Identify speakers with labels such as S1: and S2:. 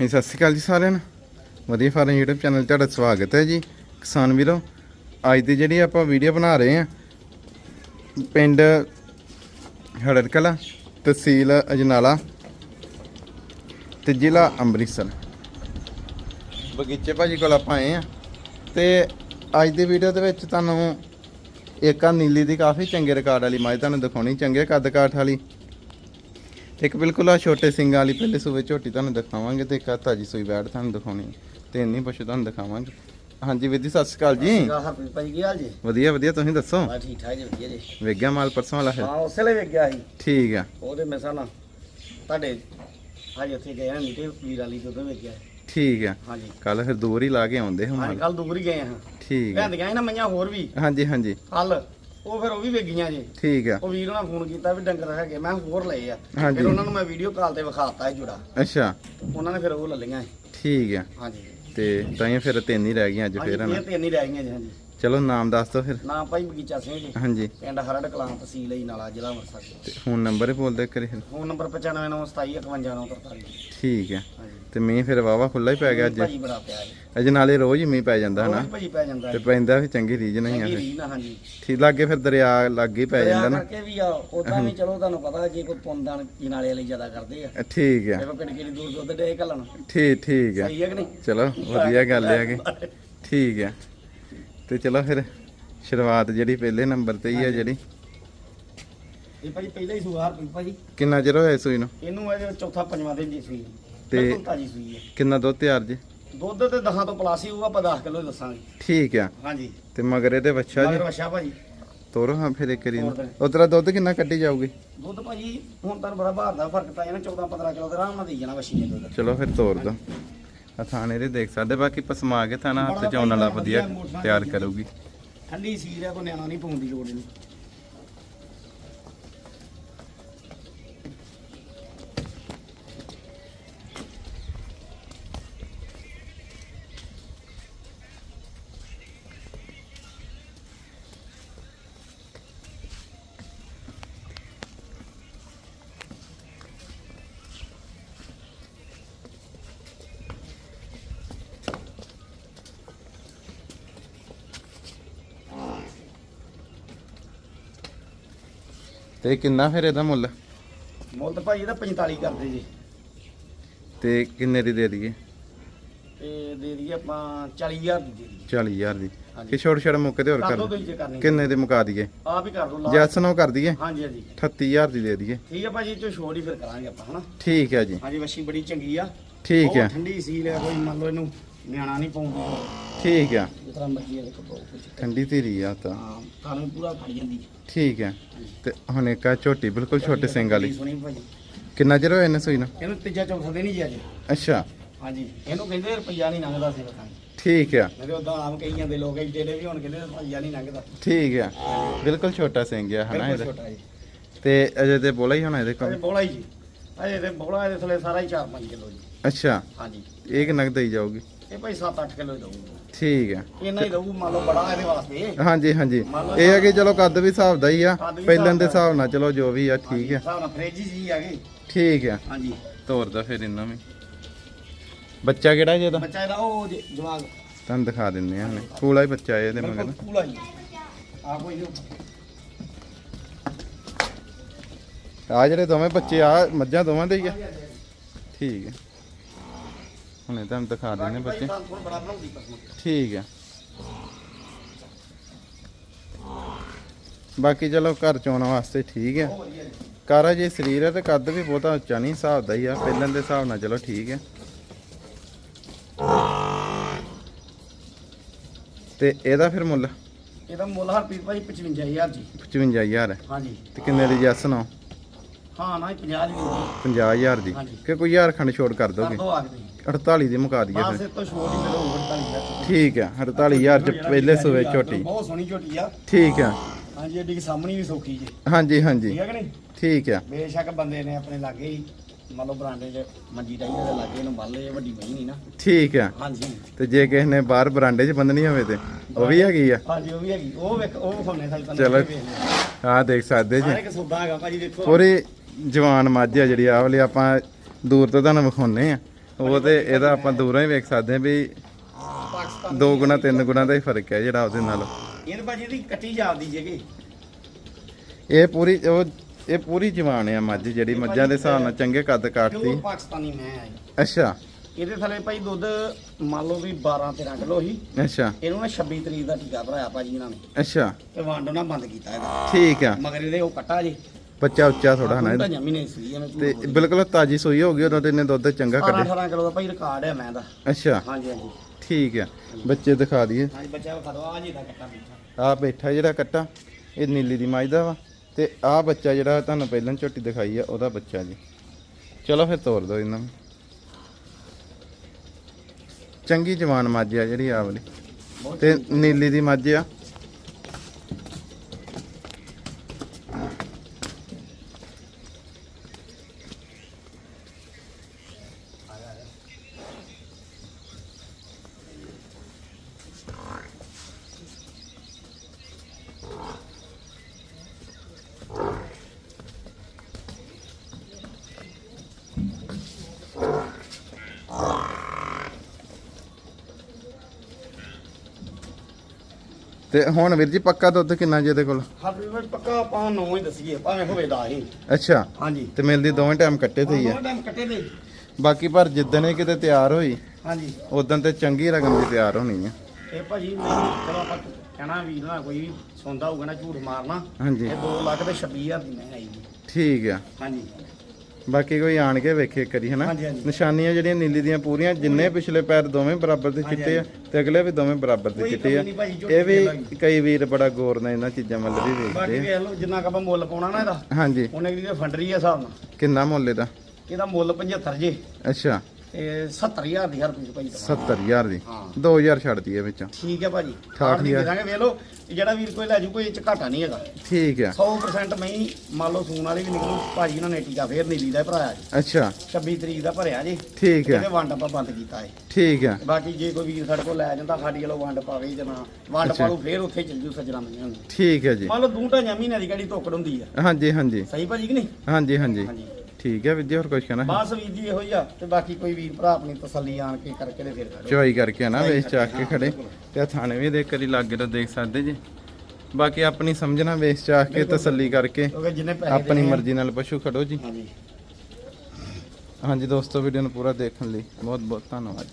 S1: ਹਾਂਜੀ, ਸਤਿ ਸ਼੍ਰੀ ਅਕਾਲ ਜੀ ਸਾਰਿਆਂ ਨੂੰ। ਵਧੀਆ ਫਾਰਮ YouTube ਚੈਨਲ 'ਤੇ ਤੁਹਾਡਾ ਸਵਾਗਤ ਹੈ ਜੀ। ਕਿਸਾਨ ਵੀਰੋ, ਅੱਜ ਦੀ ਜਿਹੜੀ ਆਪਾਂ ਵੀਡੀਓ ਬਣਾ ਰਹੇ ਹਾਂ, ਪਿੰਡ ਹੜਰ ਤਹਿਸੀਲ ਅਜਨਾਲਾ ਤੇ ਜ਼ਿਲ੍ਹਾ ਅੰਮ੍ਰਿਤਸਰ। ਬਗੀਚੇ ਭਾਜੀ ਕੋਲ ਆਪਾਂ ਆਏ ਆ ਤੇ ਅੱਜ ਦੀ ਵੀਡੀਓ ਦੇ ਵਿੱਚ ਤੁਹਾਨੂੰ ਇੱਕ ਆ ਨੀਲੀ ਦੀ ਕਾਫੀ ਚੰਗੇ ਰਿਕਾਰਡ ਵਾਲੀ ਮੱਝ ਤੁਹਾਨੂੰ ਦਿਖਾਉਣੀ, ਚੰਗੇ ਕੱਦ ਕਾਠ ਵਾਲੀ। ਇੱਕ ਬਿਲਕੁਲ ਆ ਛੋਟੇ ਸਿੰਘਾਂ ਵਾਲੀ ਪਹਿਲੇ ਸੂਵੇ ਝੋਟੀ ਤੁਹਾਨੂੰ ਦਿਖਾਵਾਂਗੇ ਤੇ ਇੱਕ ਆ ਤਾਜੀ ਸੂਈ ਬੈੜ ਤੁਹਾਨੂੰ ਦਿਖਾਉਣੀ ਤੇ ਇੰਨੀ ਪਸ਼ੂ ਤੁਹਾਨੂੰ ਦਿਖਾਵਾਂਗੇ। ਹਾਂਜੀ ਵੀਰ ਜੀ। ਸਤਿ ਸ਼੍ਰੀ ਅਕਾਲ ਜੀ
S2: ਹਰਪ੍ਰੀਤ ਭਾਈ ਕੀ ਹਾਲ ਜੀ?
S1: ਵਧੀਆ ਵਧੀਆ ਤੁਸੀਂ ਦੱਸੋ?
S2: ਬਾ ਠੀਕ ਠਾਕ ਜੀ ਵਧੀਆ ਜੀ।
S1: ਵੇਗਿਆ ਮਾਲ ਪਰਸੋਂ ਵਾਲਾ ਹੈ?
S2: ਹਾਂ ਉਸੇ ਵੇਲੇ ਵੇਖ ਗਿਆ ਸੀ।
S1: ਠੀਕ ਆ।
S2: ਉਹਦੇ ਮੈਂ ਸਾਨਾ ਤੁਹਾਡੇ ਹਾਂਜੀ ਉੱਥੇ ਗਏ ਹਾਂ ਨੀਟੇ ਵੀਰ ਵਾਲੀ ਤੋਂ ਵੇਖ ਗਿਆ
S1: ਠੀਕ ਆ।
S2: ਹਾਂਜੀ।
S1: ਕੱਲ ਫਿਰ ਦੂਰ ਹੀ ਲਾ ਕੇ ਆਉਂਦੇ ਹਾਂ ਮਾਲ।
S2: ਕੱਲ ਦੂਰ ਹੀ ਗਏ ਹਾਂ।
S1: ਠੀਕ ਆ।
S2: ਲੈਂਦੀਆਂ ਸੀ ਨਾ ਮਈਆਂ ਹੋਰ ਵੀ?
S1: ਹਾਂਜੀ ਹਾਂਜੀ।
S2: ਕੱਲ ਉਹ ਫਿਰ ਉਹ ਵੀ ਵੇਗੀਆਂ ਜੀ।
S1: ਠੀਕ ਆ।
S2: ਉਹ ਵੀਰ ਨਾਲ ਫੋਨ ਕੀਤਾ ਵੀ ਡੰਗਰ ਹੈਗੇ ਮੈਂ ਹੋਰ ਲਏ ਆ।
S1: ਹਾਂਜੀ।
S2: ਫਿਰ ਉਹਨਾਂ ਨੂੰ ਮੈਂ ਵੀਡੀਓ ਕਾਲ ਤੇ ਵਿਖਾਤਾ ਇਹ ਜੁੜਾ।
S1: ਅੱਛਾ।
S2: ਉਹਨਾਂ ਨੇ ਫਿਰ ਉਹ ਲੈ ਲਈਆਂ ਸੀ।
S1: ਠੀਕ ਆ।
S2: ਹਾਂਜੀ।
S1: ਤੇ ਤਾਂ ਹੀ ਫਿਰ ਤਿੰਨ ਹੀ ਰਹਿ ਗਈਆਂ ਅੱਜ
S2: ਹਾਂਜੀ
S1: ਫਿਰ
S2: ਇਹ
S1: ਹਨਾ
S2: ਤਿੰਨ ਹੀ ਰਹਿ ਗਈਆਂ ਜੀ ਹਾਂਜੀ।
S1: ਚਲੋ ਨਾਮ ਦੱਸ ਦਿਓ ਫਿਰ।
S2: ਨਾਮ ਭਾਈ ਬਗੀਚਾ ਸਿੰਘ ਜੀ।
S1: ਹਾਂਜੀ।
S2: ਪਿੰਡ ਹਰੜ ਕਲਾਂ ਤਹਿਸੀਲ ਹੀ ਨਾਲਾ ਜ਼ਿਲ੍ਹਾ ਅੰਮ੍ਰਿਤਸਰ। ਜੀ
S1: ਤੇ ਫੋਨ ਨੰਬਰ ਹੀ ਬੋਲਦੇ ਕਰੇ ਫਿਰ।
S2: ਫੋਨ ਨੰਬਰ 9597251943
S1: ਠੀਕ
S2: ਹਾਂਜੀ।
S1: ਤੇ ਮੀਂਹ ਫਿਰ ਵਾਵਾ ਖੁੱਲਾ ਹੀ ਪੈ ਗਿਆ ਅੱਜ।
S2: ਭਾਜੀ ਬੜਾ ਪਿਆ ਜੀ।
S1: ਅਜ ਨਾਲੇ ਰੋਜ਼ ਹੀ ਮੀਂਹ ਪੈ ਜਾਂਦਾ ਹਨਾ?
S2: ਰੋਜ਼ ਭਾਜੀ ਪੈ ਜਾਂਦਾ
S1: ਤੇ ਪੈਂਦਾ ਵੀ ਚੰਗੀ ਰੀਜ ਨਹੀਂ ਆ ਫਿਰ।
S2: ਰੀਝ ਨਾ ਹਾਂਜੀ।
S1: ਠੀਕ ਲੱਗੇ ਫਿਰ ਦਰਿਆ ਲੱਗੇ ਹੀ ਪੈ ਜਾਂਦਾ ਨਾ।
S2: ਕਰਕੇ ਵੀ ਆ ਉਦਾਂ ਵੀ ਚਲੋ ਤੁਹਾਨੂੰ ਪਤਾ ਜੇ ਕੋਈ ਪੁੰਦਾਨ ਜਨਾਲੇ ਵਾਲੀ ਜ਼ਿਆਦਾ ਕਰਦੇ ਆ।
S1: ਠੀਕ ਆ।
S2: ਦੇਖੋ ਕਿਹੜੀ ਕਿਹੜੀ ਦੂਰ ਦੁੱਧ ਡੇ ਘੱਲਣ।
S1: ਠੀਕ ਠੀਕ ਆ।
S2: ਸਹੀ ਹੈ ਕਿ ਨਹੀਂ?
S1: ਚਲੋ ਵਧੀਆ ਗੱਲ ਹੈ ਕਿ। ਠੀਕ ਆ। ਤੇ ਚਲੋ ਫਿਰ ਸ਼ੁਰੂਆਤ ਜਿਹੜੀ ਪਹਿਲੇ ਨੰਬਰ ਤੇ ਹੀ ਆ ਜਿਹੜੀ।
S2: ਇਹ ਭਾਜੀ ਪਹਿਲਾਂ ਹੀ ਸੁਹਾਰ ਪਈ ਭਾਜੀ
S1: ਕਿੰਨਾ ਚਿਰ ਹੋਇਆ ਸੂਈ ਨੂੰ?
S2: ਇਹਨੂੰ ਇਹ ਚੌਥਾ ਪੰਜਵਾਂ ਦਿਨ ਜੀ ਸੂਈ
S1: ਤੇ-
S2: ਬਿਲਕੁਲ ਤਾਜੀ ਸੂਈ ਹੈ।
S1: ਕਿੰਨਾ ਦੁੱਧ ਤਿਆਰ ਜੀ?
S2: ਦੁੱਧ ਤੇ 10 ਤੋਂ ਪਲਾਸ ਹੀ ਹੋਊਗਾ ਆਪਾਂ 10 ਕਿਲੋ ਦੱਸਾਂਗੇ।
S1: ਠੀਕ ਆ।
S2: ਹਾਂਜੀ।
S1: ਤੇ ਮਗਰ ਇਹਦੇ ਬੱਚਾ ਜੀ?
S2: ਮਗਰ ਵਛਾ ਭਾਜੀ
S1: ਤੋਰੋ ਹਾਂ ਫਿਰ ਇੱਕ ਰੀ
S2: ਤੋਰ ਦੇ।
S1: ਉਤਰਾ ਦੁੱਧ ਕਿੰਨਾ ਕੱਢੀ ਜਾਊਗੀ?
S2: ਦੁੱਧ ਭਾਜੀ ਹੁਣ ਤੁਹਾਨੂੰ ਬੜਾ ਭਾਰ ਦਾ ਫ਼ਰਕ ਪੈ ਜਾਣਾ 14 15 ਕਿਲੋ ਦੇ ਆਰਾਮ ਨਾਲ ਦੇਈ ਜਾਣਾ ਵਛੀ ਨੇ ਦੁੱਧ।
S1: ਚਲੋ ਫਿਰ ਤੋਰ ਦੋ। ਆ ਥਾਣੇ ਦੇ ਦੇਖ ਸਕਦੇ, ਬਾਕੀ ਪਸਮਾ ਕੇ ਥਾਣਾ ਹੱਥ ਚ ਆਉਣ ਵਾਲਾ ਵਧੀਆ ਤਿਆਰ ਕਰੂਗੀ।
S2: ਠੰਡੀ ਸੀਰ ਹੈ ਕੋਈ ਨਿਆਣਾ ਨਹੀਂ ਪਾਉਣ ਦੀ ਲੋੜ ਇਹਨੂੰ।
S1: ਤੇ ਕਿੰਨਾ ਫਿਰ ਇਹਦਾ ਮੁੱਲ?
S2: ਮੁੱਲ ਤਾਂ ਭਾਜੀ ਇਹਦਾ 45 ਕਰਦੇ ਜੀ।
S1: ਤੇ ਕਿੰਨੇ ਦੀ ਦੇ ਦਈਏ?
S2: ਤੇ ਦੇ ਦਈਏ ਆਪਾਂ 40000 ਦੀ ਦੇ ਦਈਏ।
S1: 40000 ਦੀ। ਕਿ ਛੋਟ ਛੋਟ ਮੁੱਕ ਤੇ ਹੋਰ
S2: ਕਰ ਦੋ
S1: ਕਰ
S2: ਤੁਸੀਂ ਜੇ ਕਰਨੀ
S1: ਕਿੰਨੇ ਦੇ ਮੁਕਾ ਦਈਏ?
S2: ਆਪ ਹੀ ਕਰ ਦੋ ਲਾ
S1: ਜੈਸ ਨੂੰ ਕਰ ਦਈਏ?
S2: ਹਾਂਜੀ ਹਾਂਜੀ।
S1: 38000 ਦੀ ਦੇ ਦਈਏ।
S2: ਠੀਕ ਹੈ ਭਾਜੀ ਚੋ ਛੋੜ ਹੀ ਫਿਰ ਕਰਾਂਗੇ ਆਪਾਂ ਹਨਾ?
S1: ਠੀਕ ਹੈ ਜੀ।
S2: ਹਾਂਜੀ ਵਸ਼ੀ ਬੜੀ ਚੰਗੀ ਆ।
S1: ਠੀਕ ਹੈ
S2: ਠੰਡੀ ਸੀ ਲੈ ਕੋਈ ਮੰਨ ਲਓ ਇਹਨੂੰ। ਨਿਆਣਾ ਨਹੀਂ ਪਾਉਂਦੀ।
S1: ਠੀਕ ਹੈ
S2: ਜਿਸ ਤਰ੍ਹਾਂ ਮਰਜ਼ੀ ਇਹਦੇ ਕੋਲ ਕੁਝ
S1: ਠੰਡੀ ਧੀਰੀ ਆ ਤਾਂ।
S2: ਹਾਂ ਤੁਹਾਨੂੰ ਪੂਰਾ ਖੜ ਜਾਂਦੀ।
S1: ਠੀਕ ਹੈ ਤੇ ਹੁਣ ਇੱਕ ਆ ਝੋਟੀ ਬਿਲਕੁਲ ਛੋਟੇ ਸਿੰਘ ਵਾਲੀ।
S2: ਸੁਣੀ ਭਾਜੀ।
S1: ਕਿੰਨਾ ਚਿਰ ਹੋਇਆ ਇਹਨੇ ਸੂਈ ਨੂੰ?
S2: ਇਹਨੂੰ ਤੀਜਾ ਚੌਥਾ ਦਿਨ ਹੀ ਜੀ। ਅੱਜ
S1: ਅੱਛਾ।
S2: ਹਾਂਜੀ ਇਹਨੂੰ ਕਹਿੰਦੇ ਰੁਪਈਆ ਨਹੀਂ ਲੰਘਦਾ ਸੀ ਬਤਾਂ
S1: ਠੀਕ ਆ।
S2: ਮੇਰੇ ਉਦਾਂ ਆਮ ਕਈ ਜਾਂਦੇ ਲੋਕ ਜਿਹੜੇ ਵੀ ਹੁਣ ਕਹਿੰਦੇ ਰੁਪਈਆ ਨਹੀਂ ਲੰਘਦਾ।
S1: ਠੀਕ ਆ। ਬਿਲਕੁਲ ਛੋਟਾ ਸਿੰਘ ਆ ਹਨਾ
S2: ਬਿਲਕੁਲ
S1: ਇਹਦਾ।
S2: ਛੋਟਾ ਜੀ।
S1: ਤੇ ਅਜੇ ਤੇ ਬੋਲਾ ਹੀ ਹੋਣਾ ਇਹਦੇ
S2: ਅਜੇ
S1: ਕੋਲ
S2: ਬੋਲਾ ਹੀ ਜੀ। ਅਜੇ ਤੇ ਬੋਲਾ ਇਹਦੇ ਥਲੇ ਸਾਰਾ ਹੀ 4-5 ਕਿਲੋ ਜੀ।
S1: ਅੱਛਾ।
S2: ਹਾਂਜੀ।
S1: ਇਹ ਕਿੰਨਾ ਕੁ ਦੇਈ ਜਾਊਗੀ?
S2: ਇਹ ਭਾਈ 7-8 ਕਿਲੋ ਹੀ ਦਊਗਾ।
S1: ਠੀਕ ਆ
S2: ਇੰਨਾ ਹੀ ਦਊ ਮੰਨ ਲਓ ਬੜਾ ਇਹਦੇ ਵਾਸਤੇ।
S1: ਹਾਂਜੀ ਹਾਂਜੀ।
S2: ਮੰਨ ਲਓ
S1: ਇਹ ਆ ਕਿ ਚਲੋ ਕੱਦ ਵੀ ਹਿਸਾਬ ਦਾ ਹੀ ਆ
S2: ਕੱਦ ਵੀ
S1: ਪਹਿਲਾਂ ਦੇ
S2: ਹਿਸਾਬ ਦਾ।
S1: ਹਿਸਾਬ ਨਾਲ ਚਲੋ ਜੋ ਵੀ ਆ ਠੀਕ ਆ
S2: ਹਿਸਾਬ ਨਾਲ ਫ੍ਰਿਜ ਜੀ ਆ ਗਈ।
S1: ਠੀਕ ਆ
S2: ਹਾਂਜੀ।
S1: ਤੋਰਦਾ ਫਿਰ ਇਹਨਾਂ ਵੀ ਬੱਚਾ ਕਿਹੜਾ ਜੀ ਇਹਦਾ?
S2: ਬੱਚਾ ਇਹਦਾ ਉਹ ਜ- ਜਵਾਕ।
S1: ਤੁਹਾਨੂੰ ਦਿਖਾ ਦਿੰਨੇ ਆ ਹੁਣੇ ਕੋਲਾ ਹੀ ਬੱਚਾ ਹੈ ਇਹਦੇ ਮਗਰ।
S2: ਬਿਲਕੁਲ ਪੂਲਾ ਹੀ ਆ ਕੋਈ ਜੋ।
S1: ਆ ਜਿਹੜੇ ਦੋਵੇਂ ਬੱਚੇ ਆ ਮੱਝਾਂ ਦੋਵਾਂ ਦੇ ਹੀ ਆ। ਠੀਕ ਹੈ। ਹੁਣੇ ਤੁਹਾਨੂੰ ਦਿਖਾ ਦਿੰਨੇ ਬੱਚੇ। ਠੀਕ ਹੈ। ਬਾਕੀ ਚਲੋ ਘਰ ਚੋਣ ਵਾਸਤੇ ਠੀਕ ਹੈ। ਕਾਰਾ ਜੇ। ਸਰੀਰ ਹੈ ਤੇ ਕੱਦ ਵੀ ਬਹੁਤਾ ਉੱਚਾ ਨਹੀਂ ਹਿਸਾਬ ਦਾ ਹੀ ਆ। ਪਹਿਲਾਂ ਦੇ ਹਿਸਾਬ ਨਾਲ ਚਲੋ ਠੀਕ ਹੈ। ਤੇ ਇਹਦਾ ਫਿਰ ਮੁੱਲ?
S2: ਇਹਦਾ ਮੁੱਲ ਹਰਪ੍ਰੀਤ ਭਾਈ 55000 ਜੀ।
S1: 55000 ਹੈ
S2: ਹਾਂਜੀ।
S1: ਤੇ ਕਿੰਨੇ ਦੀ ਜੱਸ ਨਾ
S2: ਹਾਂ ਨਾ 50 ਦੀ ਵੀ
S1: 50000 ਦੀ।
S2: ਹਾਂਜੀ।
S1: ਕਿ ਕੋਈ ਹਜ਼ਾਰ ਖੰਡ ਛੋੜ ਕਰ
S2: ਕਰ
S1: ਦੋਗੇ
S2: ਦੋ ਆਖਦੇ
S1: 48 ਦੀ ਮੁਕਾ ਦਈਏ
S2: ਬਸ
S1: ਫਿਰ
S2: ਇਹ ਤੋਂ ਛੋਟ ਹੀ ਮਿਲੋ 48000
S1: ਠੀਕ ਹੈ 48000 ਚ ਪਹਿਲੇ ਸੂਏ ਝੋਟੀ
S2: ਬਹੁਤ ਸੋਹਣੀ ਝੋਟੀ ਆ।
S1: ਠੀਕ ਹੈ।
S2: ਹਾਂਜੀ ਏਡੀ ਕੁ ਸਾਹਮਣੀ ਵੀ ਸੌਖੀ ਜੀ।
S1: ਹਾਂਜੀ ਹਾਂਜੀ।
S2: ਠੀਕ ਹੈ ਕਿ ਨਹੀਂ?
S1: ਠੀਕ ਹੈ।
S2: ਬੇਸ਼ੱਕ ਬੰਦੇ ਨੇ ਆਪਣੇ ਲਾਗੇ ਹੀ ਮੰਨ ਲਓ ਬਰਾਂਡੇ 'ਚ ਮੰਜੀ ਡਾਈ ਦੇ ਲਾਗੇ ਇਹਨੂੰ ਬੰਨ ਲਏ ਵੱਡੀ ਮਹੀਂ ਨਹੀਂ ਨਾ।
S1: ਠੀਕ ਹੈ।
S2: ਹਾਂਜੀ।
S1: ਤੇ ਜੇ ਕਿਸੇ ਨੇ ਬਾਹਰ ਬਰਾਂਡੇ 'ਚ ਬੰਨਣੀ ਹੋਵੇ ਤੇ ਉਹ ਵੀ ਹੈਗੀ ਆ?
S2: ਹਾਂਜੀ ਉਹ ਵੀ ਹੈਗੀ। ਉਹ ਵੇਖ ਉਹ ਫੋਨੇ ਸਾਈ
S1: ਚਲੋ। ਆਹ ਦੇਖ ਸਕਦੇ
S2: ਸਾਰੇ
S1: ਜੀ
S2: ਇੱਕ ਸੌਦਾ ਹੈਗਾ ਭਾਜੀ ਦੇਖੋ।
S1: ਪੂਰੀ ਜਵਾਨ ਮੱਝ ਆ ਜਿਹੜੀ ਆਹ ਵਾਲੀ ਆਪਾਂ ਦੂਰ ਤੋਂ ਤੁਹਾਨੂੰ ਵਿਖਾਉਨੇ ਆ। ਉਹ ਤੇ ਇਹਦਾ ਆਪਾਂ ਦੂਰੋਂ ਹੀ ਵੇਖ ਸਕਦੇ ਹਾਂ ਵੀ ਦੋ ਗੁਣਾ ਤਿੰਨ ਗੁਣਾ ਦਾ ਹੀ ਫ਼ਰਕ ਹੈ ਜਿਹੜਾ ਉਹਦੇ ਨਾਲ।
S2: ਇਹ ਭਾਜੀ ਦੀ ਕੱਟੀ ਜਾਪਦੀ ਜੇਗੀ।
S1: ਇਹ ਪੂਰੀ ਉਹ ਇਹ ਪੂਰੀ ਜਵਾਨ ਆ ਮੱਝ ਜਿਹੜੀ ਮੱਝਾਂ ਦੇ ਹਿਸਾਬ ਨਾਲ ਚੰਗੇ ਕੱਦ ਕਾਟਦੀ।
S2: ਪਾਕਿਸਤਾਨੀ ਮੈਂ ਆਈ
S1: ਅੱਛਾ।
S2: ਇਹਦੇ ਥੱਲੇ ਭਾਈ ਦੁੱਧ ਮੰਨ ਲਓ ਵੀ 12 13 ਕਿਲੋ ਸੀ।
S1: ਅੱਛਾ।
S2: ਇਹਨੂੰ ਨਾ 26 ਤਰੀਕ ਦਾ ਟੀਕਾ ਭਰਾਇਆ ਭਾਜੀ ਇਹਨਾਂ ਨੇ।
S1: ਅੱਛਾ।
S2: ਤੇ ਵੰਡ ਉਹਨਾਂ ਬੰਦ ਕੀਤਾ ਇਹਦਾ।
S1: ਠੀਕ ਆ।
S2: ਮਗਰ ਇਹਦੇ ਉਹ ਕੱਟਾ ਜੀ।
S1: ਬੱਚਾ ਉੱਚਾ ਥੋੜਾ ਹਨਾ ਇਹਦਾ।
S2: ਤਾਂ ਜਮੀ ਨਹੀਂ
S1: ਤੇ ਬਿਲਕੁਲ ਤਾਜੀ ਸੂਈ ਹੋ ਗਈ ਉਦੋਂ ਤੇ ਇਹਨੇ ਦੁੱਧ ਚੰਗਾ
S2: 18
S1: ਕੱਢਿਆ
S2: 18 ਕਿਲੋ ਦਾ ਭਾਈ ਰਿਕਾਰਡ ਹੈ ਮੈਂ ਦਾ।
S1: ਅੱਛਾ।
S2: ਹਾਂਜੀ ਹਾਂਜੀ।
S1: ਠੀਕ ਆ। ਬੱਚੇ ਦਿਖਾ ਦਈਏ।
S2: ਹਾਂਜੀ ਬੱਚਾ ਵਿਖਾ ਦਿਓ। ਆ ਜੀ ਦਾ ਕੱਟਾ ਬੈਠਾ।
S1: ਆ ਬੈਠਾ ਜਿਹੜਾ ਕੱਟਾ ਇਹ ਨੀਲੀ ਦੀ ਮੱਝ ਦਾ ਵਾ। ਤੇ ਆ ਬੱਚਾ ਜਿਹੜਾ ਤੁਹਾਨੂੰ ਪਹਿਲਾਂ ਝੋਟੀ ਦਿਖਾਈ ਆ ਉਹਦਾ ਬੱਚਾ ਜੀ। ਚਲੋ ਫਿਰ ਤੋਰ ਦਿਓ ਇਹਨਾਂ ਨੂੰ। ਚੰਗੀ ਜਵਾਨ ਮੱਝ ਆ ਜਿਹੜੀ ਆ ਵਾਲੀ। ਤੇ ਨੀਲੀ ਦੀ ਮੱਝ ਆ। ਤੇ ਹੁਣ ਵੀਰ ਜੀ ਪੱਕਾ ਦੁੱਧ ਕਿੰਨਾ ਜੀ ਇਹਦੇ ਕੋਲ?
S2: ਹਰ ਵੀ ਪੱਕਾ ਆਪਾਂ ਨੌ ਹੀ ਦਸੀਏ ਭਾਵੇਂ ਹੋਵੇ ਦਾ ਹੀ।
S1: ਅੱਛਾ।
S2: ਹਾਂਜੀ।
S1: ਤੇ ਮਿਲਦੀ ਦੋਵੇਂ ਟਾਈਮ ਕੱਟੇ ਤੇ ਹੀ ਆ।
S2: ਦੋਵੇਂ ਟਾਈਮ ਕੱਟੇ ਦੇ
S1: ਬਾਕੀ ਪਰ ਜਿੱਦਣ ਇਹ ਕਿਤੇ ਤਿਆਰ ਹੋਈ
S2: ਹਾਂਜੀ।
S1: ਉਦੋਂ ਤੇ ਚੰਗੀ ਰਕਮ ਦੀ ਤਿਆਰ ਹੋਣੀ ਆ।
S2: ਇਹ ਭਾਜੀ ਨਹੀਂ ਚਲੋ ਆਪਾਂ ਕਹਿਣਾ ਵੀਰ ਨਾ ਕੋਈ ਵੀ ਸੁਣਦਾ ਹੋਊਗਾ ਨਾ ਝੂਠ ਮਾਰਨਾ।
S1: ਹਾਂਜੀ।
S2: ਇਹ 2 ਲੱਖ ਤੇ 26000 ਦੀ ਮੈਂ ਆਈ।
S1: ਠੀਕ ਆ।
S2: ਹਾਂਜੀ।
S1: ਬਾਕੀ ਕੋਈ ਆਣ ਕੇ ਵੇਖੇ ਕਰੀ ਹਨਾ?
S2: ਹਾਂਜੀ, ਹਾਂਜੀ।
S1: ਨਿਸ਼ਾਨੀਆਂ ਜਿਹੜੀਆਂ ਨੀਲੀ ਦੀਆਂ ਪੂਰੀਆਂ ਜਿੰਨੇ ਪਿਛਲੇ ਪੈਰ ਦੋਵੇਂ ਬਰਾਬਰ ਦੇ ਚਿੱਟੇ ਆ ਤੇ ਅਗਲੇ ਵੀ ਦੋਵੇਂ ਬਰਾਬਰ ਦੇ
S2: ਕੋਈ
S1: ਚਿੱਟੇ ਆ।
S2: ਕਮੀ ਨਹੀਂ ਭਾਜੀ, ਝੋਟੀ
S1: ਇਹ ਵੀ। ਕਈ ਵੀਰ ਬੜਾ ਗੌਰ ਨਾਲ ਇਹਨਾਂ ਚੀਜ਼ਾਂ ਵੱਲ ਵੀ
S2: ਬਾਕੀ
S1: ਵੇਖਦੇ
S2: ਵੇਖ ਲਓ ਜਿੰਨਾ ਕਾ ਆਪਾਂ ਮੁੱਲ ਪਾਉਣਾ ਨਾ ਇਹਦਾ
S1: ਹਾਂਜੀ।
S2: ਉਹਨੇ ਕਿਹਦੀ ਫੰਡਰੀ ਆ ਹਿਸਾਬ ਨਾਲ।
S1: ਕਿੰਨਾ ਮੁੱਲ ਇਹਦਾ?
S2: ਇਹਦਾ ਮੁੱਲ 75 ਜੇ।
S1: ਅੱਛਾ।
S2: ਤੇ 70000 ਦੀ ਹਰ ਪੀਸ ਭਾਜੀ ਦਵਾਂਗੇ।
S1: 70000 ਦੀ?
S2: ਹਾਂ।
S1: 2000 ਛੱਡ ਦਈਏ ਵਿੱਚੋਂ।
S2: ਠੀਕ ਹੈ ਭਾਜੀ।
S1: ਠਾਠ
S2: ਦੀ
S1: ਹਜ਼ਾਰ।
S2: ਦੇ ਦਾਂਗੇ ਵੇਖ ਲਓ ਜਿਹੜਾ ਵੀਰ ਕੋਈ ਲੈ ਜੂ ਕੋਈ ਇਹ ਚ ਘਾਟਾ ਨਹੀਂ ਹੈਗਾ।
S1: ਠੀਕ ਆ
S2: 100% ਮੈਂ ਹੀ ਮੰਨ ਲਓ ਸੂਣ ਵਾਲੀ ਵੀ ਨਿਕਲੂ ਭਾਜੀ ਇਹਨਾਂ ਨੇ ਟੀਕਾ ਫੇਰ ਨੀਲੀ ਦਾ ਭਰਾਇਆ ਜੀ।
S1: ਅੱਛਾ।
S2: 26 ਤਰੀਕ ਦਾ ਭਰਿਆ ਜੀ।
S1: ਠੀਕ
S2: ਇਹਦੇ
S1: ਆ
S2: ਵੰਡ ਆਪਾਂ ਬੰਦ ਕੀਤਾ ਹੈ
S1: ਠੀਕ ਆ
S2: ਬਾਕੀ ਜੇ ਕੋਈ ਵੀਰ ਸਾਡੇ ਕੋਲ ਲੈ ਜਾਂਦਾ ਸਾਡੀ ਵੱਲੋਂ ਵੰਡ ਪਾਵੇ ਜਾਂ ਨਾ ਵੰਡ
S1: ਅੱਛਾ।
S2: ਪਾਲੂ ਫੇਰ ਉੱਥੇ ਚੱਲ ਜੂ ਸੱਜਣਾ ਮੰਨਿਆ ਨੂੰ।
S1: ਠੀਕ ਹੈ ਜੀ।
S2: ਮੰਨ ਲਓ ਦੂਟਾ ਜਾਂ ਮਹੀਨੇ ਦੀ ਕਿਹੜੀ ਧੋਕੜ ਹੁੰਦੀ ਆ।
S1: ਹਾਂਜੀ ਹਾਂਜੀ।
S2: ਸਹੀ ਭਾਜੀ ਕਿ ਨਹੀਂ?
S1: ਹਾਂਜੀ ਹਾਂਜੀ।
S2: ਹਾਂਜੀ।
S1: ਠੀਕ ਹੈ ਵੀਰ ਜੀ ਹੋਰ ਕੁਝ ਕਹਿਣਾ? ਹੈ
S2: ਬਸ ਵੀਰ ਜੀ ਇਹੋ ਹੀ ਆ ਤੇ ਬਾਕੀ ਕੋਈ ਵੀਰ ਭਰਾ ਆਪਣੀ ਤਸੱਲੀ ਆਣ ਕੇ ਕਰਕੇ ਤੇ ਫਿਰ ਕਰੋ
S1: ਚੁਆਈ ਕਰਕੇ ਨਾ ਵੇਚ ਚਾਕ ਕੇ ਖੜੇ। ਤੇ ਆਹ ਥਾਣੇ ਵੀ ਦੇਖ ਕਰੀ ਲਾਗੇ ਤੋਂ ਦੇਖ ਸਕਦੇ ਜੀ। ਬਾਕੀ ਆਪਣੀ ਸਮਝਣਾ ਵੇਚ ਚਾਕ ਕੇ। ਤਸੱਲੀ ਕਰਕੇ
S2: ਕਿਉਂਕਿ ਜਿੰਨੇ ਪੈਸੇ
S1: ਆਪਣੀ
S2: ਦੇਣੇ ਆ-
S1: ਮਰਜ਼ੀ ਨਾਲ ਪਸ਼ੂ ਖੜੋ ਜੀ।
S2: ਹਾਂਜੀ।
S1: ਹਾਂਜੀ ਦੋਸਤੋ ਵੀਡੀਓ ਨੂੰ ਪੂਰਾ ਦੇਖਣ ਲਈ ਬਹੁਤ ਬਹੁਤ ਧੰਨਵਾਦ।